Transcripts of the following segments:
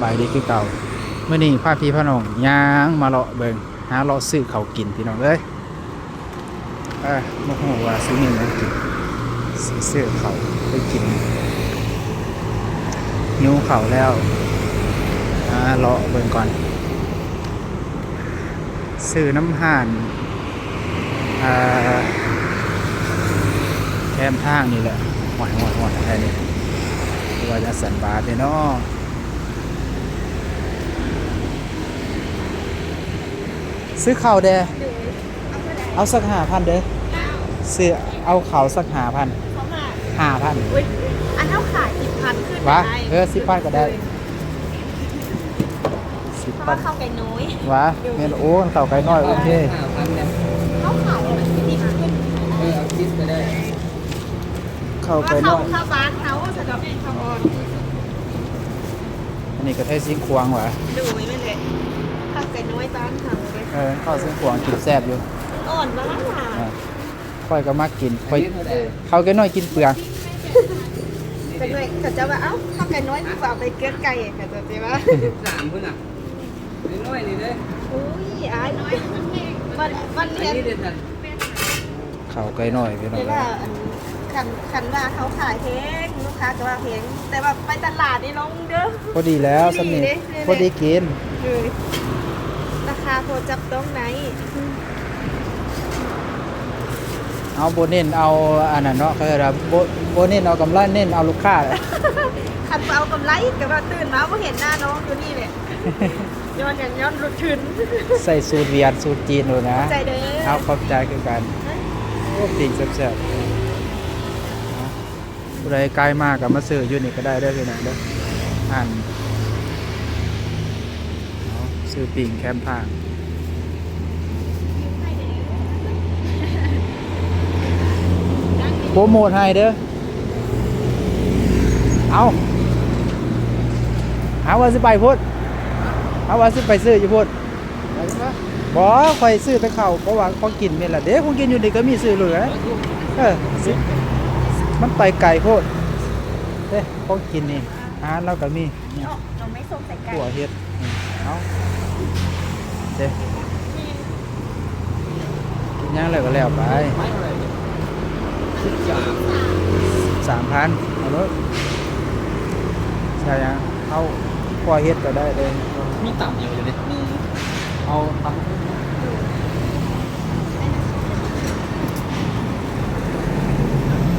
บายดีคือเก่าเมื่อนี้พาพี่พาน้องย่างมาเลาะเบิงหาเลาะซื้อเขากินพี่น้องเอ้ยเอะโมโหว่าซื้อนี่มากินซื้อเสื้อเขาไปกินหิวเขาแล้วอ่าเลาะเบิงก่อนซื้อน้ำห่านอ่าแคมทางนี่แหละหวานหวานหวานแค่นี้ว่าจะสันบาทเลยเนาะ ซื้อข่าวเด้เอาสักหาพันเด้อซื้อเอาเขาวสักหาพันเขามาหาพันอุ้ยอันเท่าขายสิบพันขึ้นวะได้เออสิบพันก็ได้สิบเพราะพัว่านเข้าไก่น้อยวะเงินโอ้เต่าไก่น้อยโอเคห้าพันเนี่ยเขาขายอะไรสิบขึ้นเออเอาคิดไปได้เข้าว่าไก่เขาน้อยเข้าบ้านเขาสะดอกเขาอ่อนอันนี้ก็ไทยซิงควงวะดูไม่เลย เข้าไก่น้อยบ้านเขาเลยเออเข้าซิงควงกินแซ่บอยู่อ่อนบ้านหลาอ่าค่อยก็มักกินค่อยคิดเท่าไหร่เขาไก่น้อยกินเปลือกเป็นไงเขาจะว่าเอ้าเข้าไก่น้อยดีกว่าไปเกลือไก่เขาจะจะว่าสามพุ่นอะน้อยๆนี่เด้ออุ้ยอายน้อยวันวันอันเรียนนี้เด็ดทันเขาไก่น้อยพี่น้อเรีงยกว่าอันคันคันว่าเขาขายเพงลูกค้าก็ว่าเพงแต่ว่าไปตลาดนี่ลงเด้อ พอดีแล้วสำนีดีเลยดีเลยพอดีกินเลยรา คาโพอจับต้องไหนเอาโบเน้นเอาอันนั้นเนาะเขาเรียกว่าโบโบเน้นเอากำไรเน้นเอาลูกค้าคันเอากำไรกับว่าตื่นมาก็เห็นหน้าน้องอยู่นี่แหละย้อนอย่างย้อนรุดทุนใส่สูตรเวียดสูตรจีนดูนะใจเด้อเอาขอบใจคือกันโอ้ปิ่งแซ่บๆเอาผู้ใดไกลมากกับมาซื้ออยู่นี่ก็ได้เด้อพี่น้องเด้ออ่านเอา ซื้อปิ่งแคมป์ทางโปรโมทให้เด้อ เอาหาว่าสิไปพุทธหาว่าสิไปซื้ออยู่พุทธบ่ค่อยซื้อแต่ข้าวเพราะว่าของกินนี่แหละเด้ของกินอยู่นี่ก็มีซื้อเหลือเออสิมันไปไกลโพดเด้ของกินนี่อาหารเราก็มีนี่เอาเราไม่ส่งใส่ไก่ขัวเฮ็ดนี่เอา เด้กินหยังแล้วก็แล้วไปไม่เท่าไหร่สิบสาม3,000เอาเลยใช่ยังเอาขัวเฮ็ดก็ได้เลย มีต่ำอยู่อยู่เลยมีเอาต่ำ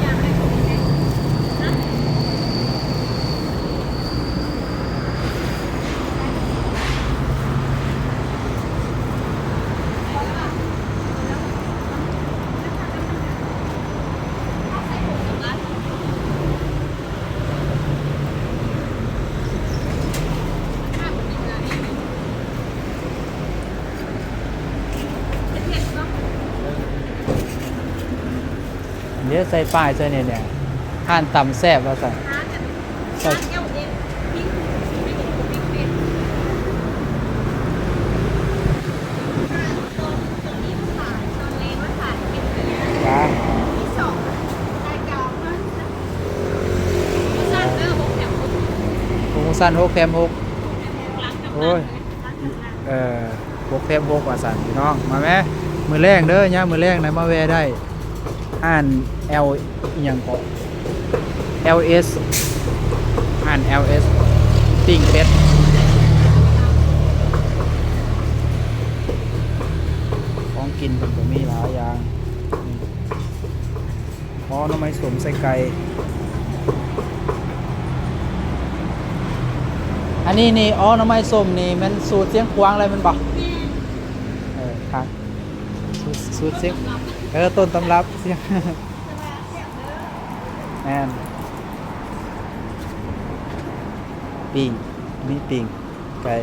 อยากให้ผมไหมฮะ เดี๋ยวใส่ป้ายใส่เนี่ยเนี่ยห่านต่ำแซ่บว่าซั่นร้านกันร้านเอลเอ็นพิงไม่เห็นผมพิงเป็นตรงตรงนี้ขายตอนนี้ว่าขายเป็นอะไรจ้าที่สองรายการว่าสั้นเด้อหกแถวหกโปรโมชั่น6แถม6ร้านกำลังโอ้ยร้านกำลังเอ่อพวกเทพพวกว่าสันพี่น้อง มาแม่มือแรงเด้อย่ามือแรงไหนมาแวะได้ อ่าน L อหย่างก็ LS อ่าน LS ติ่งเป็ดของกินมันก็มีหลายอย่างนี่พอหน้ำไม้สมใส่ไก่อันนี้นี่อ๋อหน้ำไม้ส้มนี่มันสูตรเสียงควางอะไรมันบอกเออครับสูตรสูตรเสียง เออต้นตำรับเสียงแอนปิงมีปิงไก่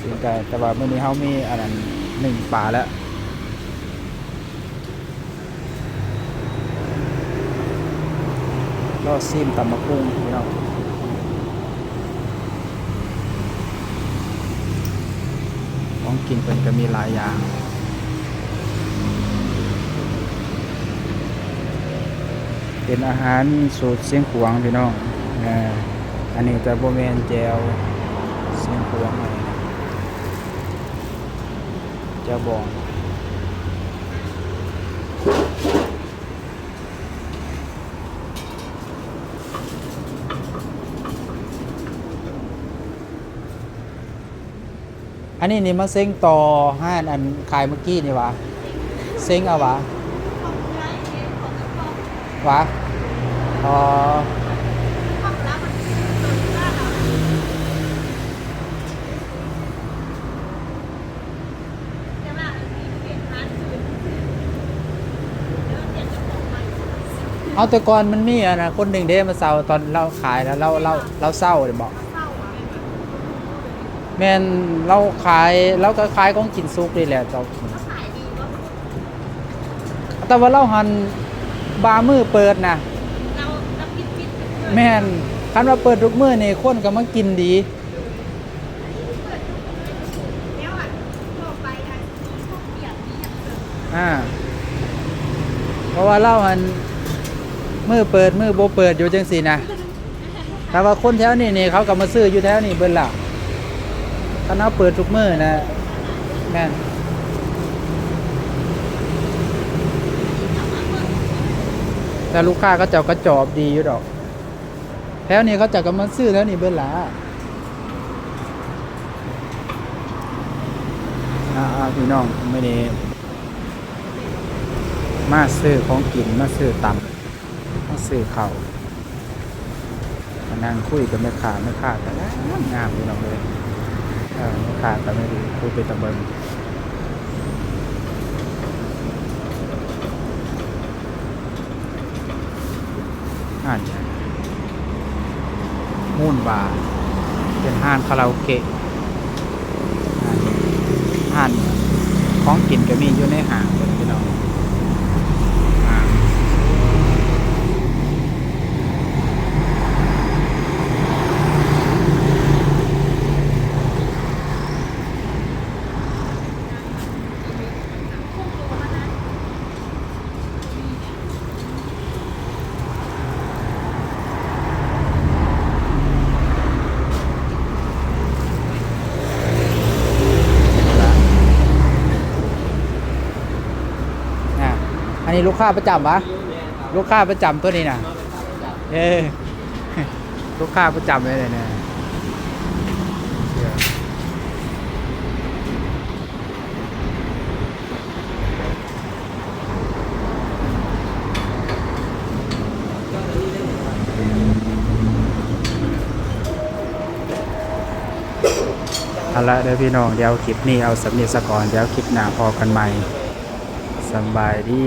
ปิงไก่แต่ว่ามื้อนี้เฮามีอันนั้นหนึ่งป่าแล้วรอซิมตำมะกุ้งพี่น้องของกินเป็นก็มีหลายอย่าง เป็นอาหารสูตรเสียงขวางพี่น้องอันนี้จะโบแมนแจวเส้นพวงอะไรนะเจะบองอันนี้นี่มาเซ็งต่อห้านอันขายเมื่อกี้นี่วะเซ็งเอาวะ ของไลฟ์เนี่ยของกระป๋อง วะอ๋อขวาเราแต่ว่ามีเปลี่ยนร้านอื่นแล้วเปลี่ยนเจ้าแต่ก่อนมันมีอะนะคนหนึ่งเด้มาเศร้าตอนเราขายแล้วเราเราเราเศร้าเลยบอกแม่นเราขายเราก็ขายของกินซุกนี่แหละเจ้าแต่ว่าเราหัน บาร์มือเปิดนะเราเราปิดปิดแม่นคันว่าเปิดทุกมือนี่คนก็มากินดีแล้วอะต่อไปอะพวกเปียกนี่อย่างเดิมอ่าเพราะว่าเราหันมือเปิดมือโบเปิดอยู่จังสีนะแต่ว่าคนแถวนี้นี่เขาก็มาซื้ออยู่แถวนี้เบิ่นล่ะคันเอาเปิดทุกมือนะแม่น แต่ลูกค้าก็เจ้าก็จอบดีอยู่ดอก แถวนี้เขาจะก็มาซื้อแถวนี้เบิ่นล่ะอ่าพี่น้องไม่ได้มาซื้อของกินมาซื้อตำมาซื้อเข้ามานั่งคุยกับแม่ค้าแม่ค้าแต่งามงามอยู่น้องเลยแม่ค้าก็ไม่ดีคุยไปตะเบิง อ่านเนี่ยมูนบาร์เป็นห้านคาราโอเกะห้านห้านของกินก็มีอยู่ในห้างเลยพี่น้อง อ่าอะอั นนี้ลูกค้าประจำปะลูกค้าประจำตัวนี้นะเออลูกค้าประจำเลยเนี่ยเอเอาละเดี๋ยวพี่น้องเดี๋ยวคลิปนี้เอาสำเนียงสกอนเดี๋ยวคลิปหน้าพอกันใหม่ สบายดี